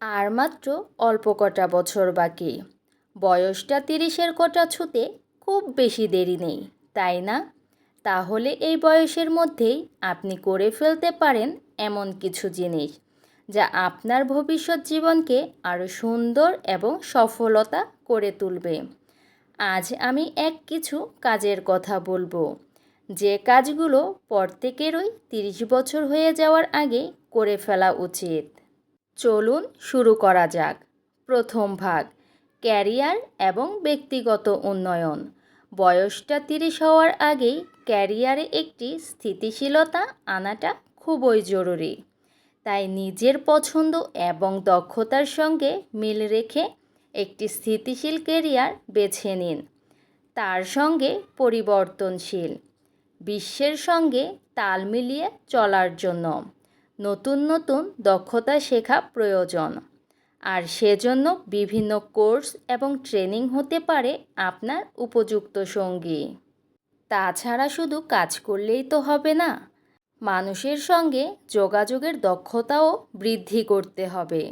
আর মাত্র অল্প কটা বছর বাকি। বয়সটা তিরিশের কটা ছুতে খুব বেশি দেরি নেই, তাই না? তাহলে এই বয়সের মধ্যেই আপনি করে ফেলতে পারেন এমন কিছু জিনিস, যা আপনার ভবিষ্যৎ জীবনকে আরও সুন্দর এবং সফলতা করে তুলবে। আজ আমি এক কিছু কাজের কথা বলব। যে কাজগুলো প্রত্যেকেরই তিরিশ বছর হয়ে যাওয়ার আগে করে ফেলা উচিত। চলুন শুরু করা যাক। প্রথম ভাগ, ক্যারিয়ার এবং ব্যক্তিগত উন্নয়ন। বয়সটা তিরিশ হওয়ার আগেই ক্যারিয়ারে একটি স্থিতিশীলতা আনাটা খুবই জরুরি। তাই নিজের পছন্দ এবং দক্ষতার সঙ্গে মিল রেখে একটি স্থিতিশীল ক্যারিয়ার বেছে নিন। তার সঙ্গে পরিবর্তনশীল। বিশ্বের সঙ্গে তাল মিলিয়ে চলার জন্য। নতুন নতুন দক্ষতা শেখা প্রয়োজন। আর সেজন্য বিভিন্ন কোর্স এবং ট্রেনিং হতে পারে আপনার উপযুক্ত সঙ্গী। তাছাড়া শুধু কাজ করলেই তো হবে না, মানুষের সঙ্গে যোগাযোগের দক্ষতাও বৃদ্ধি করতে হবে।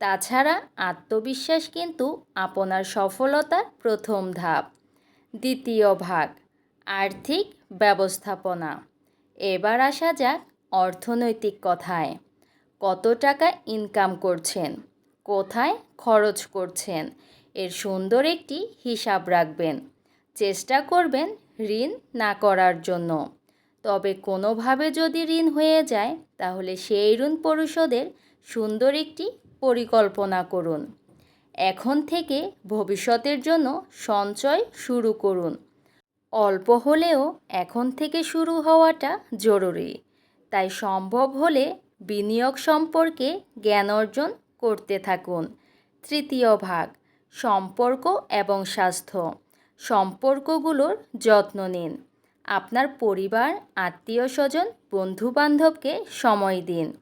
তাছাড়া আত্মবিশ্বাস কিন্তু আপনার সফলতার প্রথম ধাপ। দ্বিতীয় ভাগ, আর্থিক ব্যবস্থাপনা। এবার আসা যাক অর্থনৈতিক কথায়। কত টাকা ইনকাম করছেন? কোথায় খরচ করছেন? এর সুন্দর একটি হিসাব রাখবেন। চেষ্টা করবেন ঋণ না করার জন্য। তবে কোনোভাবে যদি ঋণ হয়ে যায়, তাহলে সেই ঋণ পরিশোধের সুন্দর একটি পরিকল্পনা করুন। এখন থেকে ভবিষ্যতের জন্য সঞ্চয় শুরু করুন। অল্প হলেও এখন থেকে শুরু হওয়াটা জরুরি। তাই সম্ভব হলে বিনিয়োগ সম্পর্কে জ্ঞান অর্জন করতে থাকুন। তৃতীয় ভাগ, সম্পর্ক এবং স্বাস্থ্য। সম্পর্কগুলোর যত্ন নিন। আপনার পরিবার, আত্মীয় স্বজন, বন্ধুবান্ধবকে সময় দিন।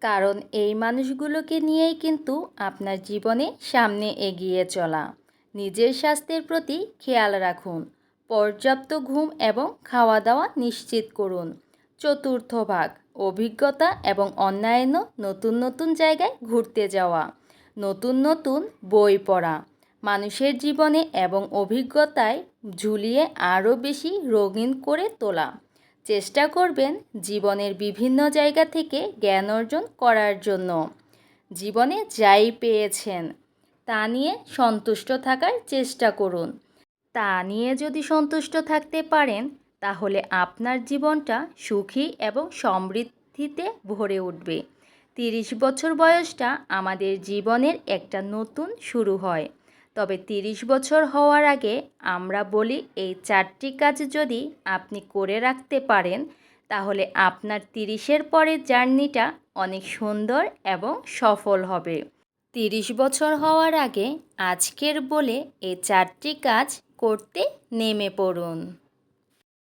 কারণ এই মানুষগুলোকে নিয়েই কিন্তু আপনার জীবনে সামনে এগিয়ে চলা। নিজের স্বাস্থ্যের প্রতি খেয়াল রাখুন। পর্যাপ্ত ঘুম এবং খাওয়া দাওয়া নিশ্চিত করুন। চতুর্থ ভাগ। অভিজ্ঞতা এবং অন্যান্য নতুন নতুন জায়গায় ঘুরতে যাওয়া। নতুন নতুন বই পড়া। মানুষের জীবনে এবং অভিজ্ঞতায় ঝুলিয়ে আরও বেশি রঙিন করে তোলা। চেষ্টা করবেন জীবনের বিভিন্ন জায়গা থেকে জ্ঞান অর্জন করার জন্য। জীবনে যাই পেয়েছেন, তা নিয়ে সন্তুষ্ট থাকার চেষ্টা করুন। তা নিয়ে যদি সন্তুষ্ট থাকতে পারেন তাহলে আপনার জীবনটা সুখী এবং সমৃদ্ধিতে ভরে উঠবে। তিরিশ বছর বয়সটা আমাদের জীবনের একটা নতুন শুরু হয়। তবে তিরিশ বছর হওয়ার আগে আমরা বলি এই চারটি কাজ যদি আপনি করে রাখতে পারেন, তাহলে আপনার তিরিশের পরের জার্নিটা অনেক সুন্দর এবং সফল হবে। তিরিশ বছর হওয়ার আগে আজকের বলে এই চারটি কাজ করতে নেমে পড়ুন।